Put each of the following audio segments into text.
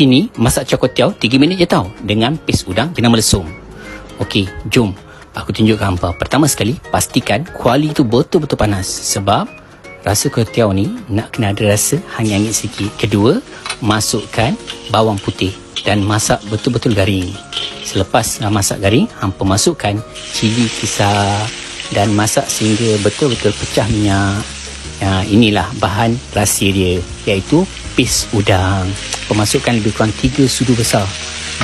kini masak cokotiau 3 minit je tau dengan pes udang jenama lesung. Okey, jom. Aku tunjukkan hampa. Pertama sekali, pastikan kuali tu betul-betul panas. Sebab rasa kokotiau ni nak kena ada rasa hangit-hangit sikit. Kedua, masukkan bawang putih dan masak betul-betul garing. Selepas dah masak garing, hampa masukkan cili kisar dan masak sehingga betul-betul pecah minyak. Ya, inilah bahan rahsia dia iaitu pis udang. Pemasukkan lebih kurang 3 sudu besar.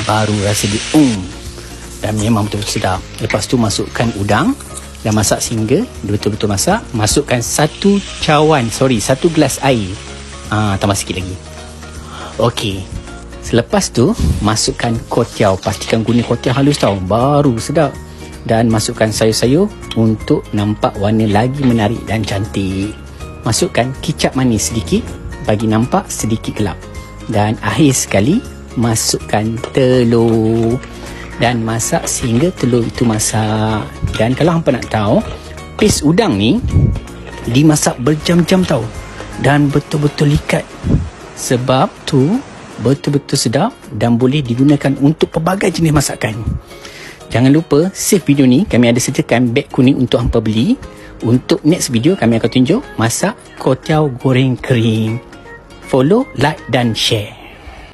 Baru rasa dia um. Dan memang betul-betul sedap. Lepas tu masukkan udang dan masak sehingga betul-betul masak. Masukkan satu cawan, sorry, satu gelas air. Ah, tambah sikit lagi. Okey. Selepas tu masukkan kotiau. Pastikan guna kotiau halus tau. Baru sedap. Dan masukkan sayur-sayur untuk nampak warna lagi menarik dan cantik masukkan kicap manis sedikit bagi nampak sedikit gelap. Dan akhir sekali masukkan telur. Dan masak sehingga telur itu masak. Dan kalau hampa nak tahu pes udang ni dimasak berjam-jam tau. Dan betul-betul likat sebab tu betul-betul sedap dan boleh digunakan untuk pelbagai jenis masakan. Jangan lupa save video ni kami ada sediakan beg kuning untuk hampa beli. Untuk next video kami akan tunjuk masak kotiau goreng kering. Follow, like dan share.